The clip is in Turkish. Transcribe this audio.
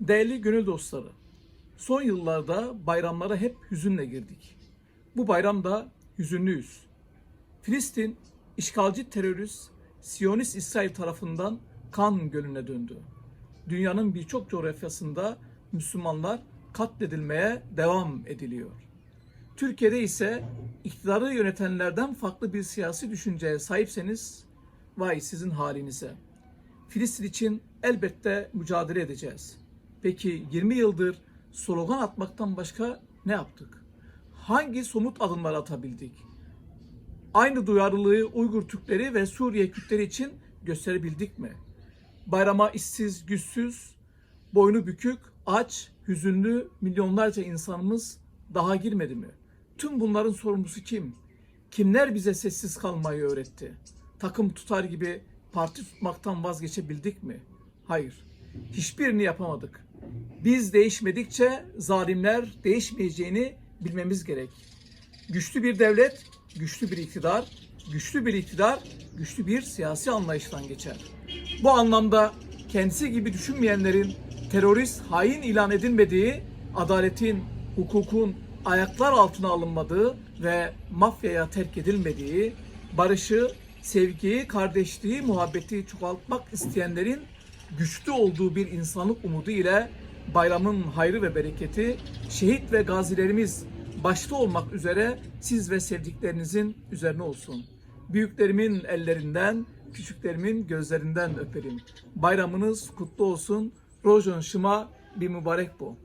Değerli gönül dostları, son yıllarda bayramlara hep hüzünle girdik. Bu bayramda hüzünlüyüz. Filistin, işgalci terörist Siyonist İsrail tarafından kan gölüne döndü. Dünyanın birçok coğrafyasında Müslümanlar katledilmeye devam ediliyor. Türkiye'de ise iktidarı yönetenlerden farklı bir siyasi düşünceye sahipseniz vay sizin halinize. Filistin için elbette mücadele edeceğiz. Peki 20 yıldır slogan atmaktan başka ne yaptık? Hangi somut adımlar atabildik? Aynı duyarlılığı Uygur Türkleri ve Suriye Kürtleri için gösterebildik mi? Bayrama işsiz, güçsüz, boynu bükük, aç, hüzünlü milyonlarca insanımız daha girmedi mi? Tüm bunların sorumlusu kim? Kimler bize sessiz kalmayı öğretti? Takım tutar gibi parti tutmaktan vazgeçebildik mi? Hayır. Hiçbirini yapamadık. Biz değişmedikçe zalimler değişmeyeceğini bilmemiz gerek. Güçlü bir devlet, güçlü bir iktidar, güçlü bir iktidar, güçlü bir siyasi anlayıştan geçer. Bu anlamda kendisi gibi düşünmeyenlerin terörist, hain ilan edilmediği, adaletin, hukukun ayaklar altına alınmadığı ve mafyaya terk edilmediği, barışı, sevgiyi, kardeşliği, muhabbeti çoğaltmak isteyenlerin güçlü olduğu bir insanlık umudu ile bayramın hayrı ve bereketi, şehit ve gazilerimiz başta olmak üzere siz ve sevdiklerinizin üzerine olsun. Büyüklerimin ellerinden, küçüklerimin gözlerinden öperim. Bayramınız kutlu olsun. Rojon Şıma bir mübarek bu.